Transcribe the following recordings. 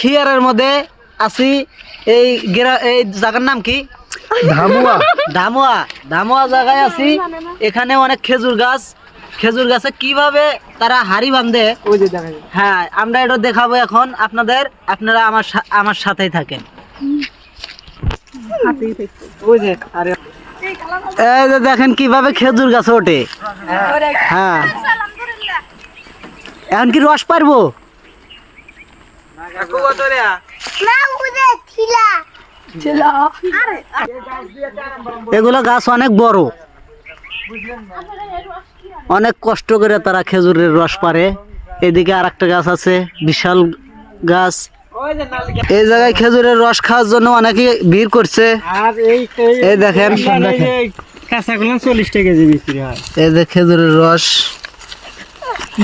খিয়ারের মধ্যে আছি এই গেরা এই জায়গার নাম কি? ধামুয়া। ধামুয়া। ধামুয়া জায়গায় আছি। এখানে অনেক খেজুর গাছ। খেজুর গাছে কীভাবে তারা হাড়ি বাঁধে? ওই যে দেখা হ্যাঁ আমরা এটা দেখাবো এখন আপনাদের। আপনারা আমার আমার সাথেই থাকেন। ওই যে আরে। এই যে দেখেন কীভাবে খেজুর গাছে ওঠে। হ্যাঁ। এখন কি রস পারব? এগুলো গাছ অনেক বড়। অনেক কষ্ট করে তারা খেজুরের রস পারে। এদিকে আর একটা গাছ আছে বিশাল গাছ। ওই যে নালি এই জায়গায় খেজুরের রস খাওয়ার জন্য অনেকে ভিড় করছে। এই এই দেখেন কাঁচাগুলো চল্লিশ টাকা কেজি বিক্রি হয়। এই যে খেজুরের রস।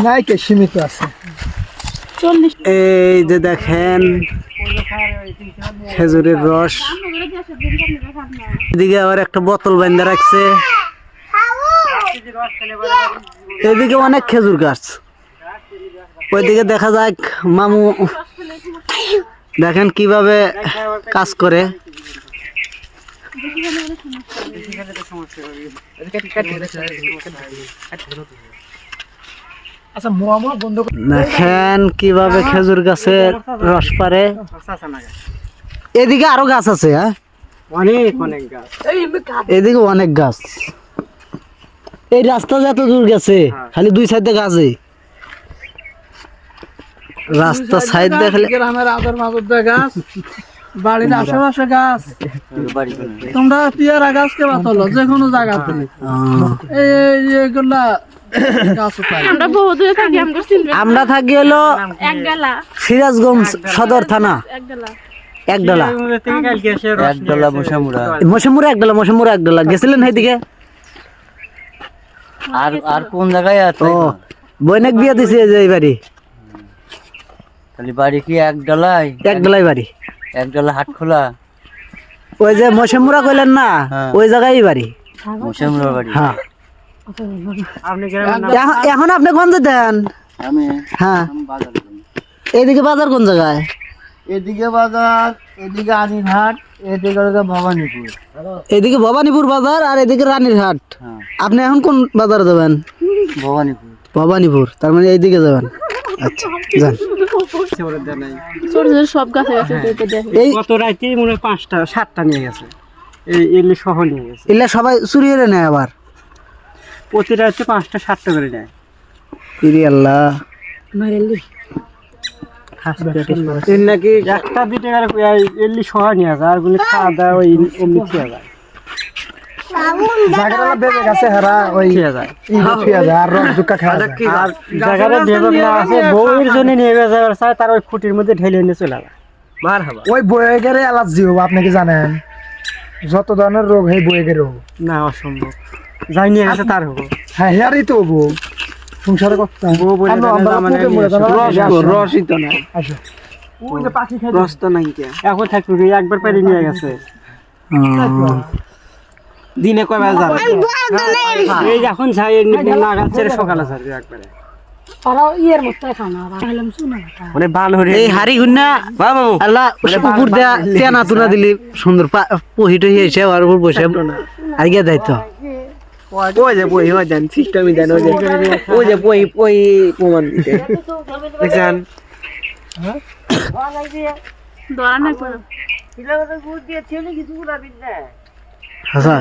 নাই কে সীমিত আছে। এই যে দেখেন খেজুরের রস। এদিকে আবার একটা বোতল বান্ধা রাখছে। এদিকে অনেক খেজুর গাছ। ওইদিকে দেখা যাক মামু দেখেন কীভাবে কাজ করে। আচ্ছা মোয়া মোয়া বন্ধ করে দেখেন কীভাবে খেজুর গাছের রস পারে? এদিকে আরও গাছ আছে হ্যাঁ? অনেক অনেক গাছ। এদিকে অনেক গাছ। এই রাস্তা যত দূর গেছে খালি দুই সাইডে গাছে রাস্তা সাইড দেখলে গ্রামের আদর মাদর গাছ বাড়ির আশেপাশে গাছ। তোমরা পেয়ারা গাছকে বাতলো যে কোনো জায়গা এই এগুলা আমরা থাকি হলো সিরাজগঞ্জ সদর থানা। একডলা একডলা মশামুড়া। মশামুরা একডলা মশামুরা একডলা গেছিলেন সেইদিকে? আর আর কোন জায়গায় আছে? ও বৈনাক বিয়া দিছে যে এই বাড়ি। খালি বাড়ি কি এক ডলাই একডলাই বাড়ি। এক ডলা হাট খোলা ওই যে মশামুরা কইলেন না হ্যাঁ। ওই জায়গায় বাড়ি। মুসামুর বাড়ি। হ্যাঁ। এখন- এখন আপনি কোন দেন? আমি? হ্যাঁ। বাজার এইদিকে বাজার কোন জায়গায়? এদিকে বাজার এদিকে আনিরহাট এদিকে ভবানীপুর। এদিকে ভবানীপুর বাজার আর এদিকে রানীরহাট। হ্যাঁ। আপনি এখন কোন বাজারে যাবেন? ভবানীপুর। ভবানীপুর তার মানে এইদিকে যাবেন। আচ্ছা যান। সব গাছে গাছে দেখে দেখে। এই গত রাতে মনে হয় পাঁচটা সাতটা নিয়ে গেছে। এই এলি সহ নিয়ে গেছে। এলা সবাই চুরিয়ে নেয় আবার। প্রতি হচ্ছে পাঁচটা সাতটা করে নেয় ইরি আল্লাহ। নাকি একটা এলি সহ নিয়ে যায় আর গুলি খাওয়া দাওয়া ওই অমনি খেয়ে যায়। জায়গাটা বেঁচে গেছে হেরা ওই খেয়ে যায়। খেয়ে যায় আর রস দুকা খাওয়া যায়। আর জায়গাটা ভেবে না আছে বউয়ের জন্য নিয়ে গেছে তার ওই খুঁটির মধ্যে ঢেলে নিয়ে চলে যায়। মার হাবা ওই বয়েগের অ্যালার্জি হবে আপনি কি জানেন? যত ধরনের রোগ হয় বয়েগের রোগ। না অসম্ভব। যাই নিয়ে গেছে তার হব। হ্যাঁ হেয়ারই তো হব। সংসারে করতে হবে। বউ বলে না, মানে যাব। রসই তো আসো। ওই যে পাখি খাই রস তো নাই কে? এখন থাকবে একবার পারি নিয়ে গেছে। দিনে কয়বার যাবে এই এখন যাই নাগাল ছেড়ে সকালে ছাড়বে একবারে। মানে ভালো রে এই হাড়ি গুন্না। আল্লাহ উপর দেয়া তেনা তুনা দিলি। সুন্দর পা- পহি টহি এসে আর উপর বসে আর গিয়ে দায়িত্ব ওই যে বই ওই দেন সিস্টেমই দেন ওই যে ওই যে বই বই প্রমাণ দিতে। দেখছেন? দরা না করো হাসা